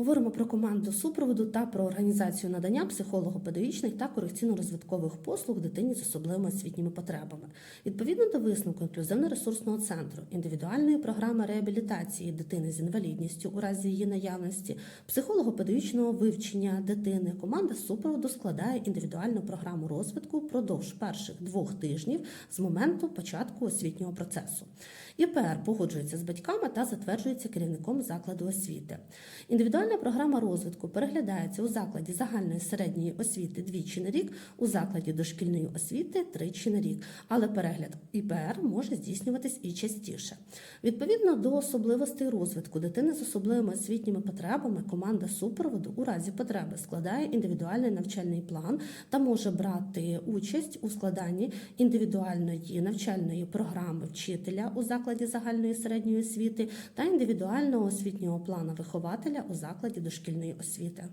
Говоримо про команду супроводу та про організацію надання психолого-педагогічних та корекційно-розвиткових послуг дитині з особливими освітніми потребами. Відповідно до висновку інклюзивно-ресурсного центру, індивідуальної програми реабілітації дитини з інвалідністю у разі її наявності, психолого-педагогічного вивчення дитини, команда супроводу складає індивідуальну програму розвитку впродовж перших двох тижнів з моменту початку освітнього процесу. ІПР погоджується з батьками та затверджується керівником закладу освіти. Індивідуальна програма розвитку переглядається у закладі загальної середньої освіти двічі на рік, у закладі дошкільної освіти тричі на рік, але перегляд ІПР може здійснюватись і частіше. Відповідно до особливостей розвитку дитини з особливими освітніми потребами, команда супроводу у разі потреби складає індивідуальний навчальний план та може брати участь у складанні індивідуальної навчальної програми вчителя у закладі загальної середньої освіти та індивідуального освітнього плану вихователя у закладі дошкільної освіти.